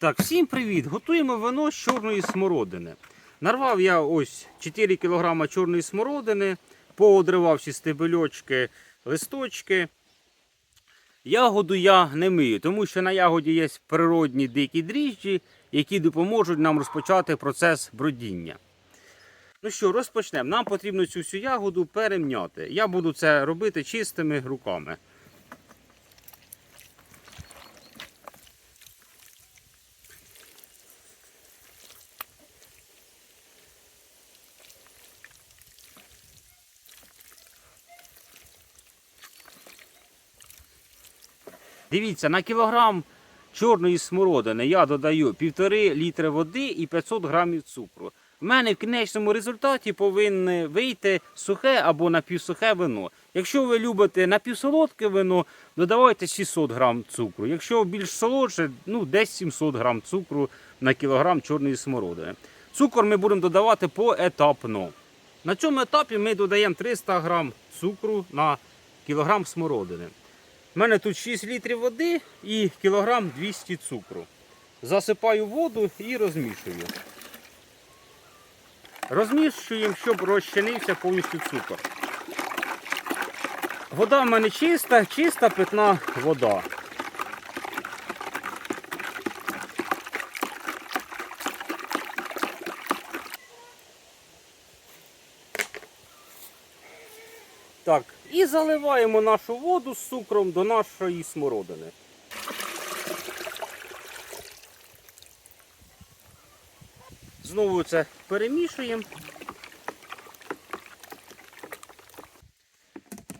Так, всім привіт! Готуємо вино з чорної смородини. Нарвав я ось 4 кг чорної смородини, поодривав всі стебельочки, листочки. Ягоду я не мию, тому що на ягоді є природні дикі дріжджі, які допоможуть нам розпочати процес бродіння. Ну що, розпочнемо. Нам потрібно цю всю ягоду перемняти. Я буду це робити чистими руками. Дивіться, на кілограм чорної смородини я додаю 1,5 літри води і 500 грамів цукру. В мене в кінечному результаті повинне вийти сухе або напівсухе вино. Якщо ви любите напівсолодке вино, додавайте 600 грам цукру. Якщо більш солодше, ну десь 700 грам цукру на кілограм чорної смородини. Цукор ми будемо додавати поетапно. На цьому етапі ми додаємо 300 грам цукру на кілограм смородини. У мене тут 6 літрів води і кілограм 200 цукру. Засипаю воду і розмішую. Розмішуємо, щоб розчинився повністю цукор. Вода в мене чиста, чиста питна вода. Так, і заливаємо нашу воду з цукром до нашої смородини. Знову це перемішуємо.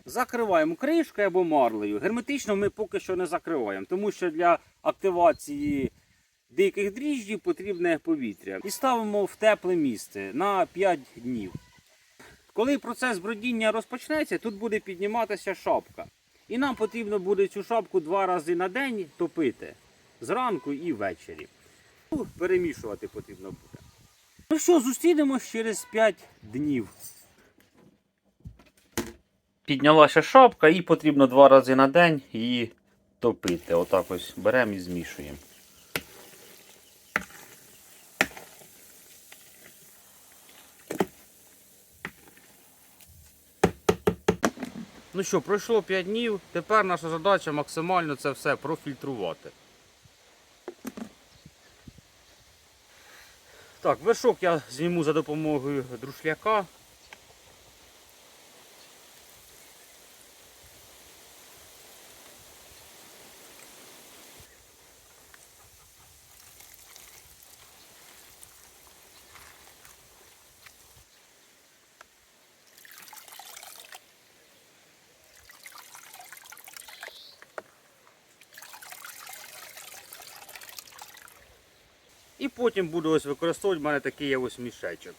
Закриваємо кришкою або марлею. Герметично ми поки що не закриваємо, тому що для активації диких дріжджів потрібне повітря. І ставимо в тепле місце на 5 днів. Коли процес бродіння розпочнеться, тут буде підніматися шапка. І нам потрібно буде цю шапку два рази на день топити зранку і ввечері. Ну, Перемішувати потрібно буде. Ну що, зустрінемось через 5 днів. Піднялася шапка і потрібно два рази на день її топити. Отак ось беремо і змішуємо. Ну що, пройшло 5 днів. Тепер наша задача максимально це все профільтрувати. Так, вершок я зніму за допомогою друшляка. І потім буду ось використовувати, в мене такий є ось мішечок.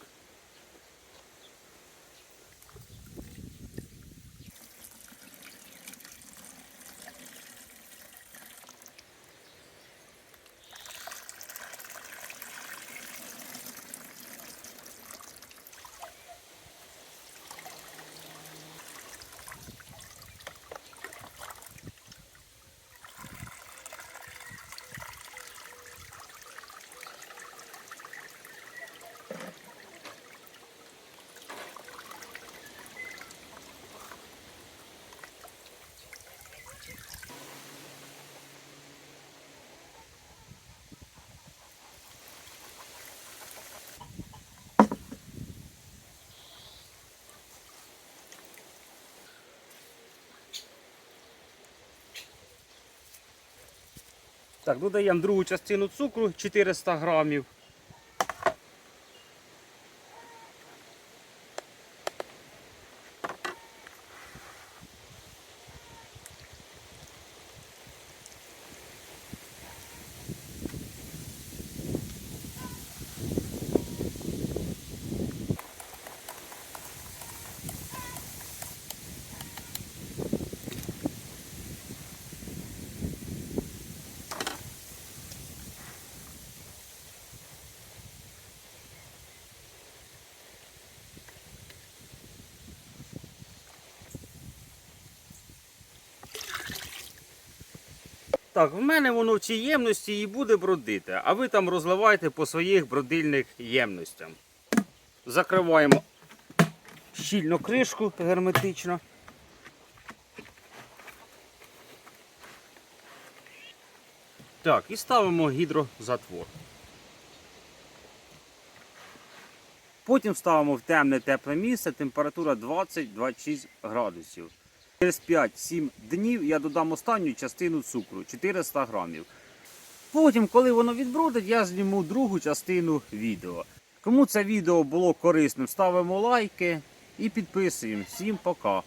Так, додаємо другу частину цукру 400 грамів. Так, в мене воно в цій ємності і буде бродити, а ви там розливайте по своїх бродильних ємностях. Закриваємо щільно кришку герметично. Так, і ставимо гідрозатвор. Потім ставимо в темне тепле місце, температура 20-26 градусів. Через 5-7 днів я додам останню частину цукру 400 грамів. Потім, коли воно відбродить, я зніму другу частину відео. Кому це відео було корисним, ставимо лайки і підписуємо. Всім пока!